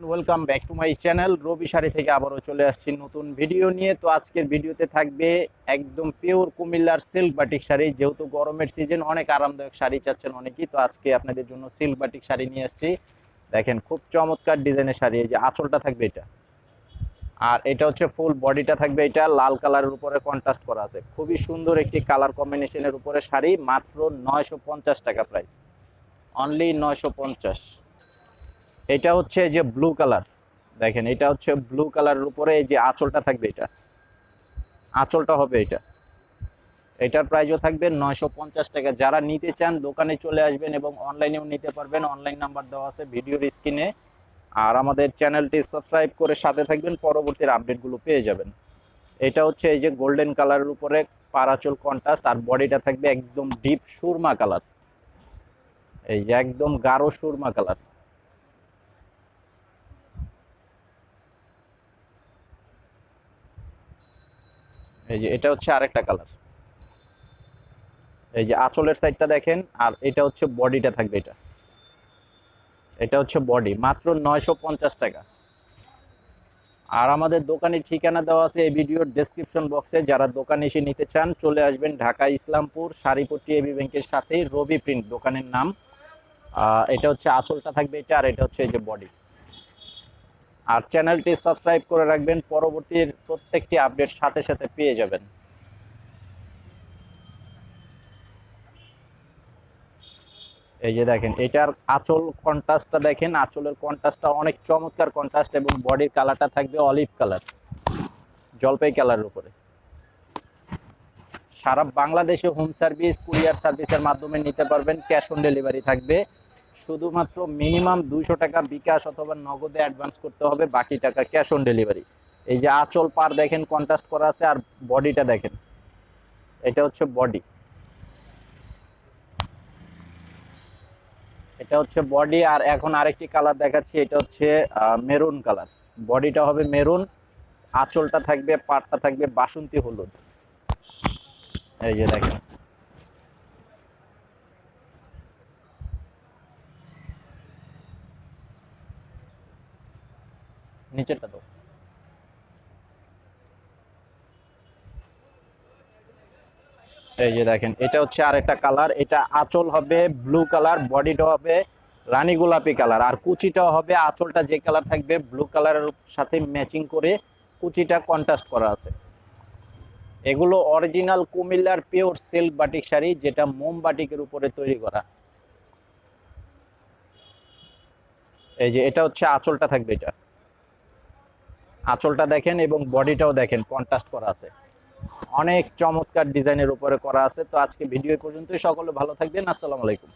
Welcome back to my channel Robi sari থেকে আবারও চলে আসছি নতুন ভিডিও নিয়ে। তো আজকের ভিডিওতে থাকবে একদম পিওর কুমিল্লার সিল্ক বাটিক শাড়ি। যেহেতু গরমের সিজন অনেক আরামদায়ক শাড়ি চাচ্ছেন অনেকেই। তো আজকে আপনাদের জন্য সিল্ক বাটিক শাড়ি নিয়ে আসছি। দেখেন, খুব চমৎকার ডিজাইনের শাড়ি। এই যে আঁচলটা থাকবে এটা। আর এটা হচ্ছে ফুল বডিটা থাকবে এটা। লাল কালারের উপরে কন্ট্রাস্ট করা আছে। খুবই সুন্দর একটি কালার কম্বিনেশনের উপরে শাড়ি। মাত্র নয়শো পঞ্চাশ টাকা প্রাইস অনলি নয়শো পঞ্চাশ। এটা হচ্ছে যে ব্লু কালার দেখেন, এটা হচ্ছে ব্লু কালারের উপরে এই যে আঁচলটা থাকবে এটা। আঁচলটা হবে এটা। এটার প্রাইসও থাকবে নয়শো পঞ্চাশ টাকা। যারা নিতে চান, দোকানে চলে আসবেন এবং অনলাইনেও নিতে পারবেন। অনলাইন নাম্বার দেওয়া আছে ভিডিওর স্ক্রিনে আর আমাদের চ্যানেলটি সাবস্ক্রাইব করে সাথে থাকবেন। পরবর্তীর আপডেটগুলো পেয়ে যাবেন। এটা হচ্ছে এই যে গোল্ডেন কালারের উপরে পারাচল কন্ট্রাস্ট আর বডিটা থাকবে একদম ডিপ সুরমা কালার এই যে একদম গাঢ় সুরমা কালার এই যে এটা হচ্ছে আরেকটা কালার এই যে আঁচলের সাইডটা দেখেন, আর এটা হচ্ছে বডিটা থাকবে এটা। এটা হচ্ছে বডি মাত্র নয়শো পঞ্চাশ টাকা। আর আমাদের দোকানের ঠিকানা দেওয়া আছে এই ভিডিওর ডেসক্রিপশন বক্সে যারা দোকানে এসে নিতে চান, চলে আসবেন ঢাকা, ইসলামপুর শাড়িপট্টি এবি ব্যাংকের সাথেই রবি প্রিন্ট দোকানের নাম। এটা হচ্ছে আঁচলটা থাকবে এটা, আর এটা হচ্ছে এই যে বডি আর চ্যানেলটি সাবস্ক্রাইব করে রাখবেন, পরবর্তীর প্রত্যেকটি আপডেট সাথে সাথে পেয়ে যাবেন। এই যে দেখেন, এটার আঁচল কন্ট্রাস্টটা দেখেন, আঁচলের কন্ট্রাস্টটা অনেক চমৎকার কন্ট্রাস্ট এবং বডির কালারটা থাকবে অলিভ কালার, জলপাই কালারের উপরে। সারা বাংলাদেশে হোম সার্ভিস, কুরিয়ার সার্ভিসের মাধ্যমে নিতে পারবেন, ক্যাশ অন ডেলিভারি থাকবে। শুধুমাত্র মিনিমাম দুইশো টাকা বিকাশ অথবা নগদে অ্যাডভান্স করতে হবে, বাকি টাকা ক্যাশ অন ডেলিভারি এই যে আঁচল পার দেখেন কন্ট্রাস্ট করা আছে আর বডিটা দেখেন। এটা হচ্ছে বডি এটা হচ্ছে বডি আর এখন আরেকটি কালার দেখাচ্ছি, এটা হচ্ছে মেরুন কালার বডিটা হবে মেরুন আঁচলটা থাকবে পাটটা থাকবে বাসন্তী হলুদ। এই যে দেখেন। নিচেরটা তো এই যে দেখেন, এটা হচ্ছে আরেকটা কালার এটা আঁচল হবে ব্লু কালার বডিটা হবে রানী গোলাপি কালার আর কুচিটাও হবে আঁচলটা যে কালার থাকবে ব্লু কালারের সাথে ম্যাচিং করে কুচিটা কন্ট্রাস্ট করা আছে। এগুলো অরিজিনাল কুমিল্লার পিওর সিল্ক বাটিক শাড়ি, যেটা মোম বাটিকের উপরে তৈরি করা। এই যে, এটা হচ্ছে আঁচলটা থাকবে এটা। আঁচলটা দেখেন এবং বডিটাও দেখেন কন্ট্রাস্ট করা আছে। অনেক চমৎকার ডিজাইনের উপরে করা আছে। তো আজকে ভিডিও পর্যন্তই। সকলে ভালো থাকবেন। আসসালামু আলাইকুম।